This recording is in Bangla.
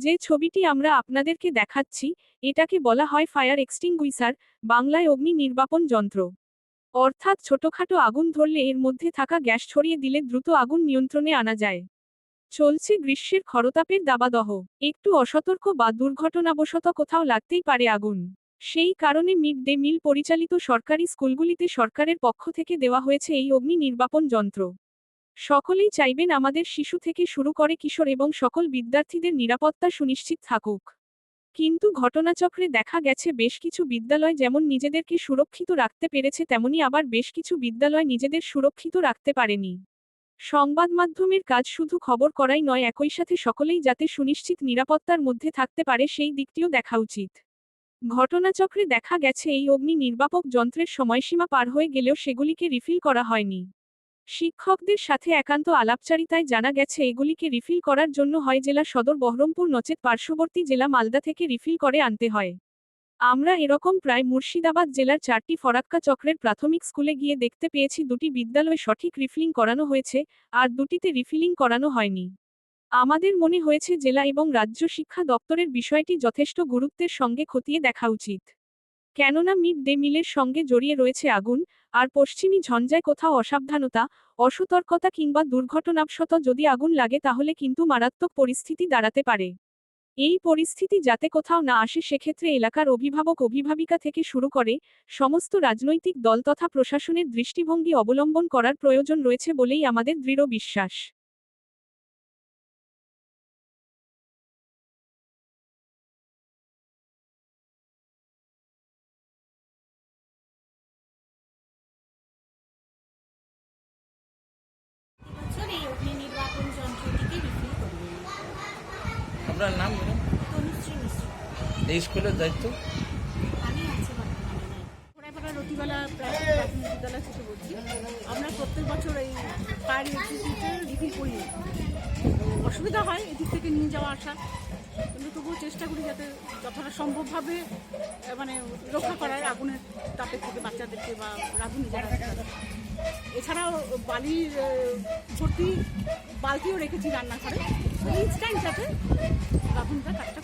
যে ছবিটি আমরা আপনাদেরকে দেখাচ্ছি, এটাকে বলা হয় ফায়ার এক্সটিংগুইসার বাংলায় অগ্নি নির্বাপন যন্ত্র। অর্থাৎ ছোটখাটো আগুন ধরলে এর মধ্যে থাকা গ্যাস ছড়িয়ে দিলে দ্রুত আগুন নিয়ন্ত্রণে আনা যায়। চলছে গ্রীষ্মের খরতাপের দাবাদহ। একটু অসতর্ক বা দুর্ঘটনাবশত কোথাও লাগতেই পারে আগুন। সেই কারণে মিড ডে মিল পরিচালিত সরকারি স্কুলগুলিতে সরকারের পক্ষ থেকে দেওয়া হয়েছে এই অগ্নি নির্বাপন যন্ত্র। সকলেই চাইবেন আমাদের শিশু থেকে শুরু করে কিশোর এবং সকল বিদ্যার্থীদের নিরাপত্তা সুনিশ্চিত থাকুক। কিন্তু ঘটনাচক্রে দেখা গেছে বেশ কিছু বিদ্যালয় যেমন নিজেদেরকে সুরক্ষিত রাখতে পেরেছে, তেমনি আবার বেশ কিছু বিদ্যালয় নিজেদের সুরক্ষিত রাখতে পারেনি। সংবাদ মাধ্যমের কাজ শুধু খবর করাই নয়, একই সাথে সকলেই যাতে সুনিশ্চিত নিরাপত্তার মধ্যে থাকতে পারে, সেই দিকটিও দেখা উচিত। ঘটনাচক্রে দেখা গেছে, এই অগ্নি নির্বাপক যন্ত্রের সময়সীমা পার হয়ে গেলেও সেগুলিকে রিফিল করা হয়নি। শিক্ষকদের সাথে একান্ত আলাপচারিতায় জানা গেছে, এগুলিকে রিফিল করার জন্য হয় জেলা সদর বহরমপুর নচেত পার্শ্ববর্তী জেলা মালদা থেকে রিফিল করে আনতে হয়। আমরা এরকম প্রায় মুর্শিদাবাদ জেলার চারটি ফরাক্কা চক্রের প্রাথমিক স্কুলে গিয়ে দেখতে পেয়েছি, দুটি বিদ্যালয়ে সঠিক রিফিলিং করানো হয়েছে, আর দুটিতে রিফিলিং করানো হয়নি। আমাদের মনে হয়েছে, জেলা এবং রাজ্য শিক্ষা দপ্তরের বিষয়টি যথেষ্ট গুরুত্বের সঙ্গে খতিয়ে দেখা উচিত। কেননা মিড ডে মিলের সঙ্গে জড়িয়ে রয়েছে আগুন, আর পশ্চিমী ঝঞ্ঝায় কোথাও অসাবধানতা, অসতর্কতা কিংবা দুর্ঘটনাবশত যদি আগুন লাগে তাহলে কিন্তু মারাত্মক পরিস্থিতি দাঁড়াতে পারে। এই পরিস্থিতি যাতে কোথাও না আসে সেক্ষেত্রে এলাকার অভিভাবক অভিভাবিকা থেকে শুরু করে সমস্ত রাজনৈতিক দল তথা প্রশাসনের দৃষ্টিভঙ্গি অবলম্বন করার প্রয়োজন রয়েছে বলেই আমাদের দৃঢ় বিশ্বাস। আপনার নাম এই স্কুলের দায়িত্ব? রতিবালা প্রাথমিক বিদ্যালয় থেকে বলছি আমরা প্রত্যেক বছর এই ফায়ার ইলেকট্রিসিটিতে রিফিল করি অসুবিধা হয় এদিক থেকে নিয়ে যাওয়া আসা কিন্তু তবুও চেষ্টা করি যাতে যতটা সম্ভবভাবে মানে রক্ষা করার আগুনের তাপের থেকে বাচ্চাদেরকে বা আছে এছাড়াও বালির ভর্তি বালতিও রেখেছি রান্নাঘরে। Thanks, thanks, Apple. Warum wird das?